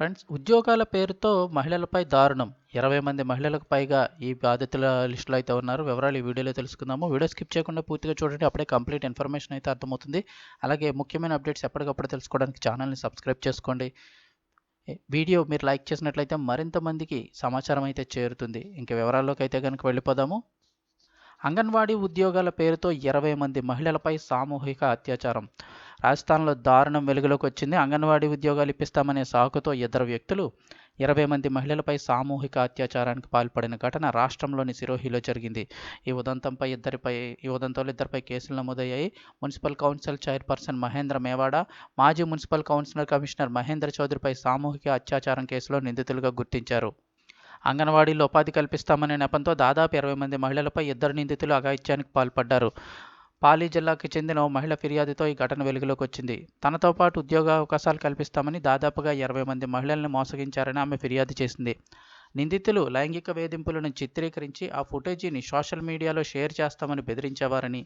Friends ఉద్యోగాల పేరుతో మహిళలపై దారుణం. ఇరవై మంది మహిళలకు పైగా ఈ బాధితుల లిస్టులో అయితే ఉన్నారు. వివరాలు ఈ వీడియోలో తెలుసుకుందాము. వీడియో స్కిప్ చేయకుండా పూర్తిగా చూడండి. అప్పుడే కంప్లీట్ ఇన్ఫర్మేషన్ అయితే అర్థమవుతుంది. అలాగే ముఖ్యమైన అప్డేట్స్ ఎప్పటికప్పుడు తెలుసుకోవడానికి ఛానల్ని సబ్స్క్రైబ్ చేసుకోండి. వీడియో మీరు లైక్ చేసినట్లయితే మరింత మందికి సమాచారం అయితే చేరుతుంది. ఇంక వివరాల్లోకి అయితే కనుక వెళ్ళిపోదాము. అంగన్వాడీ ఉద్యోగాల పేరుతో ఇరవై మంది మహిళలపై సామూహిక అత్యాచారం. రాజస్థాన్లో దారుణం వెలుగులోకి వచ్చింది. అంగన్వాడీ ఉద్యోగాలు ఇప్పిస్తామనే సాకుతో ఇద్దరు వ్యక్తులు ఇరవై మంది మహిళలపై సామూహిక అత్యాచారానికి పాల్పడిన ఘటన రాష్ట్రంలోని సిరోహిలో జరిగింది. ఈ ఉదంతంపై ఇద్దరిపై ఈ ఉదంతంలో ఇద్దరిపై కేసులు నమోదయ్యాయి. Municipal council chairperson Mahendra Mewada మాజీ మున్సిపల్ కౌన్సిలర్ కమిషనర్ మహేంద్ర చౌదరిపై సామూహిక అత్యాచారం కేసులో నిందితులుగా గుర్తించారు. అంగన్వాడీలో ఉపాధి కల్పిస్తామనే నెపంతో దాదాపు ఇరవై మంది మహిళలపై ఇద్దరు నిందితులు అఘాయిత్యానికి పాల్పడ్డారు. పాలీ జిల్లాకు చెందిన ఓ మహిళ ఫిర్యాదుతో ఈ ఘటన వెలుగులోకి వచ్చింది. తనతో పాటు ఉద్యోగ అవకాశాలు కల్పిస్తామని దాదాపుగా ఇరవై మంది మహిళల్ని మోసగించారని ఆమె ఫిర్యాదు చేసింది. నిందితులు లైంగిక వేధింపులను చిత్రీకరించి ఆ ఫుటేజీని సోషల్ మీడియాలో షేర్ చేస్తామని బెదిరించేవారని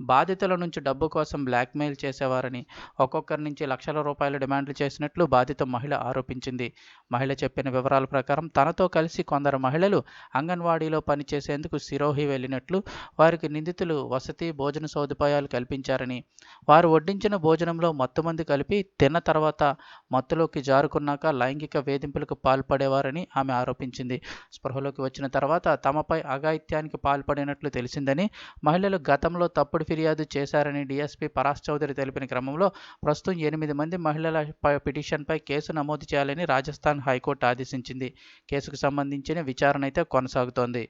బాధితుల నుంచి డబ్బు కోసం బ్లాక్మెయిల్ చేసేవారని ఒక్కొక్కరి నుంచి లక్షల రూపాయలు డిమాండ్లు చేసినట్లు బాధిత మహిళ ఆరోపించింది. మహిళ చెప్పిన వివరాల ప్రకారం తనతో కలిసి కొందరు మహిళలు అంగన్వాడీలో పనిచేసేందుకు సిరోహి వెళ్ళినట్లు వారికి నిందితులు వసతి భోజన సదుపాయాలు కల్పించారని వారు వడ్డించిన భోజనంలో మత్తుమంది కలిపి తిన్న తర్వాత మత్తులోకి జారుకున్నాక లైంగిక వేధింపులకు పాల్పడేవారని ఆమె ఆరోపించింది. స్పృహలోకి వచ్చిన తర్వాత తమపై అఘాయిత్యానికి పాల్పడినట్లు తెలిసిందని మహిళలు గతంలో తప్పుడు ఫిర్యాదు చేశారని డీఎస్పీ పరాస్ చౌదరి తెలిపిన క్రమంలో ప్రస్తుతం ఎనిమిది మంది మహిళల పిటిషన్పై కేసు నమోదు చేయాలని రాజస్థాన్ హైకోర్టు ఆదేశించింది. కేసుకు సంబంధించిన విచారణ అయితే కొనసాగుతోంది.